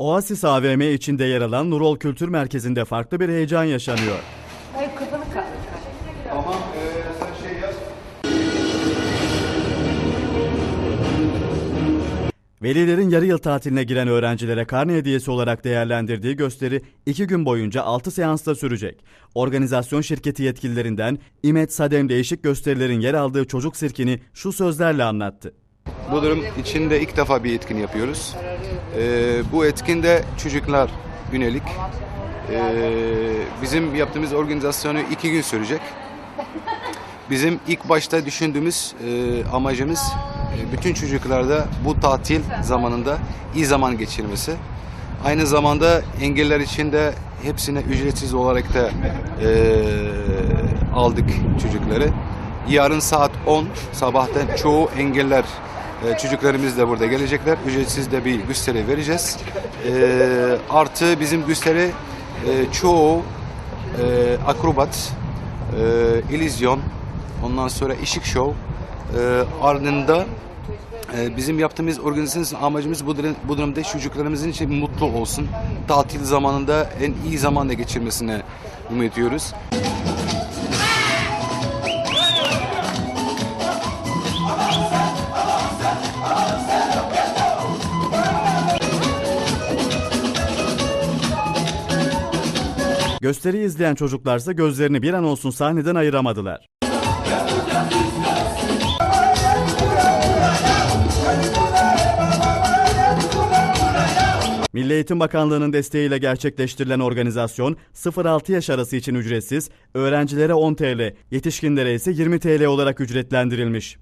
Oasis AVM içinde yer alan Nurol Kültür Merkezi'nde farklı bir heyecan yaşanıyor. Hayır kafanı kaldır. Tamam, ee, sen şey yap. Velilerin yarı yıl tatiline giren öğrencilere karne hediyesi olarak değerlendirdiği gösteri iki gün boyunca 6 seansta sürecek. Organizasyon şirketi yetkililerinden İmet Sadem değişik gösterilerin yer aldığı çocuk sirkini şu sözlerle anlattı. Bu durum içinde ilk defa bir etkin yapıyoruz. Ee, bu etkinde çocuklar yönelik. Ee, bizim yaptığımız organizasyonu iki gün sürecek. Bizim ilk başta düşündüğümüz e, amacımız e, bütün çocuklarda bu tatil zamanında iyi zaman geçirmesi. Aynı zamanda engeller için de hepsine ücretsiz olarak da e, aldık çocukları. Yarın saat 10 sabahtan çoğu engeller e, çocuklarımız da burada gelecekler. Ücretsiz de bir gösteri vereceğiz. E, artı bizim gösteri e, çoğu e, akrobat, e, illüzyon, ondan sonra ışık şov, e, ardında e, bizim yaptığımız organizasyon amacımız bu, durum- bu durumda çocuklarımızın için mutlu olsun. Tatil zamanında en iyi zamanda geçirmesini umut ediyoruz. Gösteriyi izleyen çocuklarsa gözlerini bir an olsun sahneden ayıramadılar. Milli Eğitim Bakanlığı'nın desteğiyle gerçekleştirilen organizasyon 0-6 yaş arası için ücretsiz, öğrencilere 10 TL, yetişkinlere ise 20 TL olarak ücretlendirilmiş.